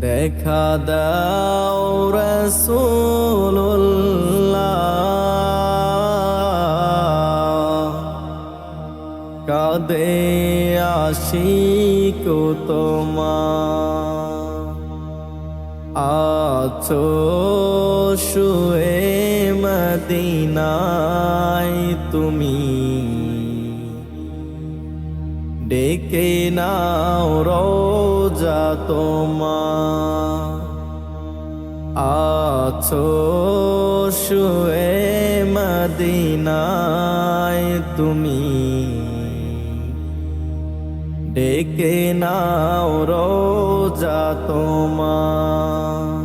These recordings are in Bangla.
দেখা দাও রসুল্লাহ কাদে আশিক তোমার আছো শুয়ে মদিনায় তুমি। ডেকে নাও রোজা তোমার। আছো শুয়ে মদিনায় তুমি। ডেকে নাও রোজা তোমার।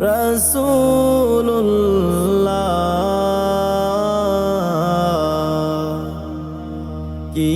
রসুল্লাহ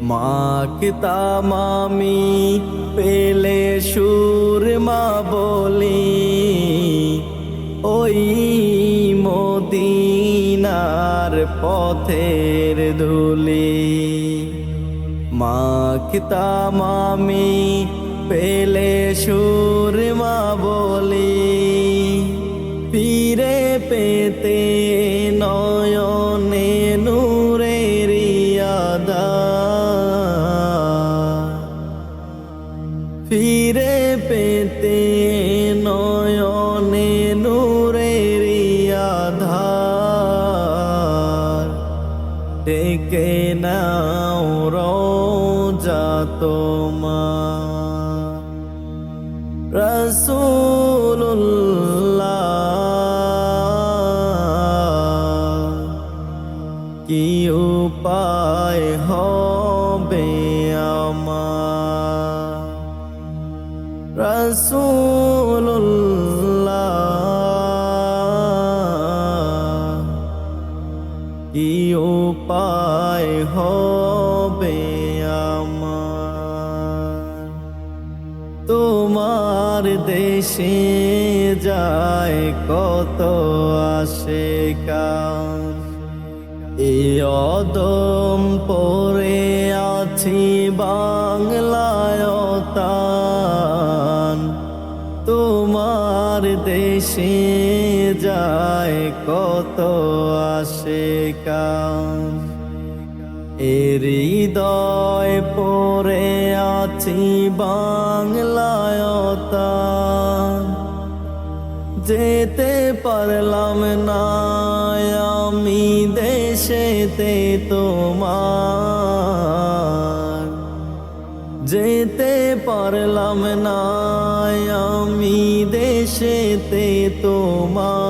মাকতাম মামি পেলে সুরমা বলি, ওই মদিনার পথের ধুলি। মাকতাম মামি পেলে সুরমা বলি, ফিরে পেতে নয়নে নয়নে নূরের আধার। ডেকে নাও রোজা তোমার। রসুল্লাহ কি উপায় হবে আমার? রসুল্লাহ হবে আমার। তোমার দেশে যায় কত আসে এ অদম পরে আছি বাংলায় তান তোমার দেশে যায় কত কাম এ হৃদয় পরে আছি বাংলায় তান যেতে পারলাম না আমি দেশেতে তোমার। যেতে পারলাম না আমি দেশেতে তোমার।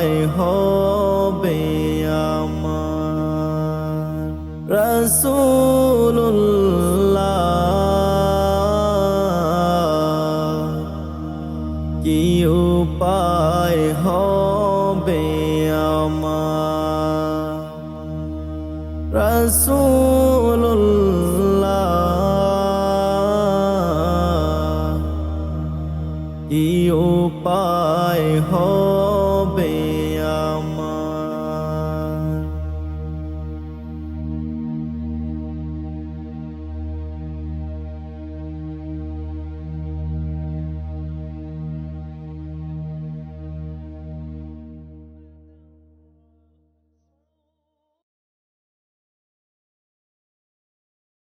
কোথায় হবে আমার রসুল্লাহ কি উপায় হবে আমার রসুল্লাহ কি